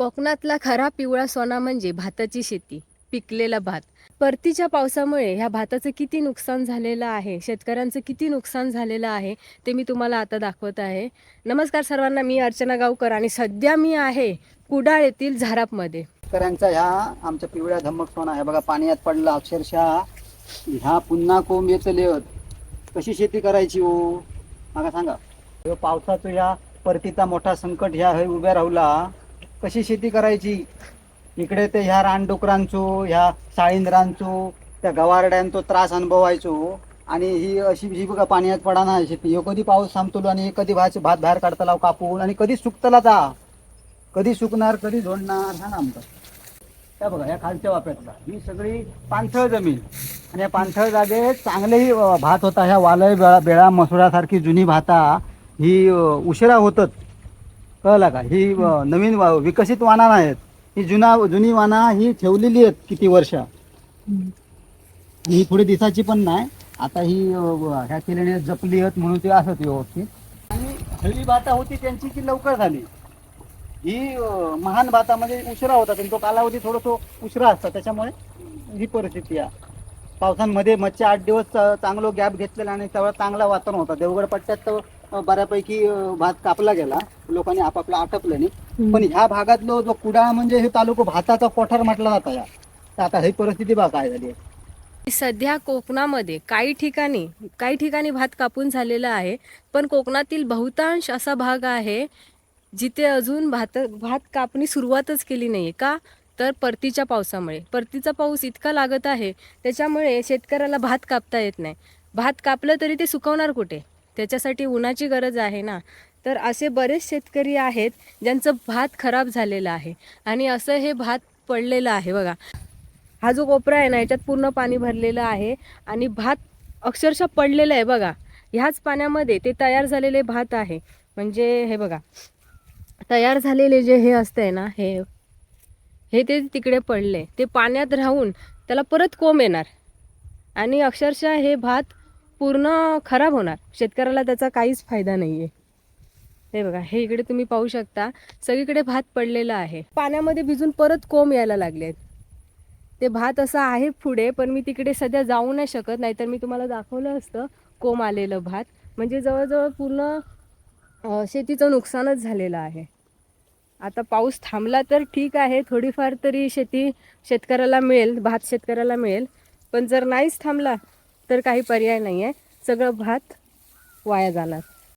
कोकणातला खरा पिवळा सोना म्हणजे भाताची शेती पिकलेला भात. परतीच्या पावसामुळे ह्या भाताचं किती नुकसान झालेलं आहे शेतकऱ्यांचं किती नुकसान झालेलं आहे ते मी तुम्हाला आता दाखवत आहे. नमस्कार सर्वांना मी अर्चना गावकर आणि सध्या मी आहे कुडाळ येथील झारापमध्ये. शेतकऱ्यांचा ह्या आमच्या पिवळ्या धम्मक सोना आहे. बघा पाण्यात पडला अक्षरशः. ह्या पुन्हा कोंब येतं लेत कशी शेती करायची हो? मला सांगा. पावसाचं ह्या परतीचा मोठा संकट ह्या हे उभ्या राहुला. कशी शेती करायची? इकडे ते ह्या रानडुकरांचो ह्या साळींद्रांचो त्या गवारड्यांचो त्रास अनुभवायचो. आणि ही अशी ही बघा पाण्यात पडाना शेती. ह्यो कधी पाऊस थांबतलो आणि हे कधी भात भात बाहेर काढतला कापून आणि कधी सुकतला ता. कधी सुकणार कधी झोडणार हा ना आमचं. त्या बघा या खालच्या वाप्यातला. ही सगळी पाणथळ जमीन. आणि या पाणथळ जागेत चांगलेही भात होता. ह्या वालय बेळा बेळा मसुरासारखी जुनी भाता ही उशिरा होतच. कळला का? ही अं, नवीन वा- विकसित वाना नाहीत. ही जुना जुनी वाना ही ठेवलेली आहेत किती वर्ष. आणि ही थोडी दिसाची पण नाही. आता ही अं, ह्या केलेली जपली आहेत म्हणून ते असत व्यवस्थित. आणि हल्ली भाता होती त्यांची की लवकर झाली. ही अं, महान भातामध्ये म्हणजे उशिरा होता. पण तो कालावधी थोडंसं उशिरा असता. त्याच्यामुळे ही परिस्थिती आहे. पावसांमध्ये मच्छी आठ दिवस चा- चांगलं गॅप घेतलेला आणि तेवढा चांगला वातावरण होता. देवगड पट्ट्यात तर बऱ्यापैकी भात कापला गेला. लोकांनी आपापला आटपल्याने पण ह्या भागातलो जो कुडाळ म्हणजे हे तालुका भाताचा कोठार म्हटला जाता या. तर आता ही परिस्थिती बघा काय झाली आहे. सध्या कोकणामध्ये काही ठिकाणी काही ठिकाणी भात कापून झालेला आहे. पण कोकणातील बहुतांश असा भाग आहे जिथे अजून भात भात कापणी सुरुवातच केली नाही का? तर परतीच्या पावसामुळे. परतीचा पाऊस इतका लागत आहे त्याच्यामुळे शेतकऱ्याला भात कापता येत नाही. भात कापलं तरी ते सुकवणार कुठे? त्याच्यासाठी उन्हाची गरज आहे ना? तर असे बरेच शेतकरी आहेत ज्यांचं भात खराब झालेलं आहे. आणि असं हे भात पडलेलं आहे बघा. हा जो कोपरा आहे ना याच्यात पूर्ण पाणी भरलेलं आहे. आणि भात अक्षरशः पडलेलं आहे बघा. ह्याच पाण्यामध्ये ते तयार झालेले भात आहे. म्हणजे हे बघा. तयार झालेले जे हे असतंय ना हे हे ते तिकडे पडले. ते पाण्यात राहून त्याला परत कोंब येणार. आणि अक्षरशः हे भात पूर्ण खराब होणार. शेतकऱ्याला त्याचा काहीच फायदा नाही आहे हे बघा हे इकडे तुम्ही पाहू शकता. सगळीकडे भात पडलेला आहे. पाण्यामध्ये भिजून परत कोंब यायला लागले आहेत. ते भात असं आहे पुढे पण मी तिकडे सध्या जाऊ नाही शकत नाहीतर मी तुम्हाला दाखवलं असतं कोंब आलेलं भात. म्हणजे जवळजवळ पूर्ण शेतीचं नुकसानच झालेलं आहे. आता पाऊस थांबला तर ठीक आहे थोडीफार तरी शेती शेतकऱ्याला मिळेल भात शेतकऱ्याला मिळेल. पण जर नाहीच थांबला तर काही पर्याय नाही आहे सगळं भात वाया जाणार.